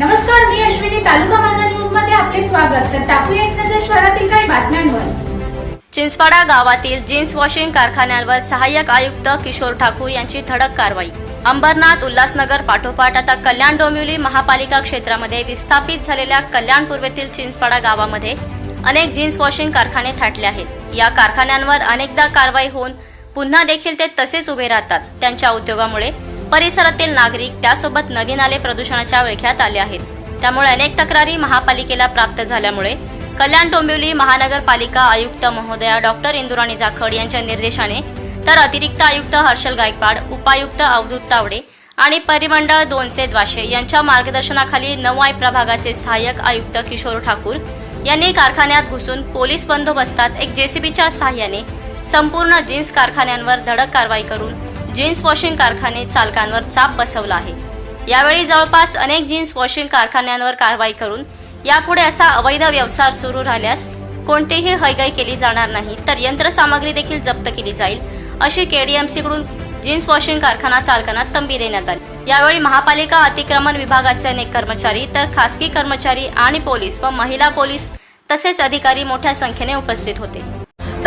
नमस्कार मी अश्विनी तालुका माझा न्यूजमध्ये आपले स्वागत. तर टाकूया एक नजर शहरातील काही बातम्यांवर. चिंचपाडा गावातील जीन्स वॉशिंग कारखान्यांवर सहाय्यक आयुक्त किशोर ठाकूर यांची धडक कारवाई. अंबरनाथ उल्हासनगर पाठोपाठ आता कल्याण डोंबिवली महापालिका क्षेत्रामध्ये विस्थापित झालेल्या कल्याण पूर्वेतील चिंचपाडा गावामध्ये अनेक जीन्स वॉशिंग कारखाने थाटले आहेत. या कारखान्यांवर अनेकदा कारवाई होऊन पुन्हा देखील ते तसेच उभे राहतात. त्यांच्या उद्योगामुळे परिसरातील नागरिक त्यासोबत नदी नाले प्रदूषणाच्या विळख्यात आले आहेत. त्यामुळे अनेक तक्रारी महापालिकेला प्राप्त झाल्यामुळे कल्याण डोंबिवली महानगरपालिका आयुक्त महोदया डॉक्टर इंदुराणी जाखड यांच्या निर्देशाने तर अतिरिक्त आयुक्त हर्षल गायकवाड उपायुक्त अवधूत तावडे आणि परिमंडळ दोनचे द्वाशे यांच्या मार्गदर्शनाखाली नवाय प्रभागाचे सहाय्यक आयुक्त किशोर ठाकूर यांनी कारखान्यात घुसून पोलीस बंदोबस्तात एक जेसीबीच्या सहाय्याने संपूर्ण जीन्स कारखान्यांवर धडक कारवाई करून जीन्स वॉशिंग कारखाने चालकांवर चाप बसवला आहे. यावेळी जवळपास अनेक जीन्स वॉशिंग कारखान्यांवर कारवाई करून यापुढे असा अवैध व्यवसाय सुरू राहिल्यास कोणतीही हयगय केली जाणार नाही तर यंत्रसामग्री देखील जप्त केली जाईल अशी केडीएमसी कडून जीन्स वॉशिंग कारखाना चालकांना तंबी देण्यात आली. यावेळी महापालिका अतिक्रमण विभागाचे अनेक कर्मचारी तर खासगी कर्मचारी आणि पोलीस व महिला पोलीस तसेच अधिकारी मोठ्या संख्येने उपस्थित होते.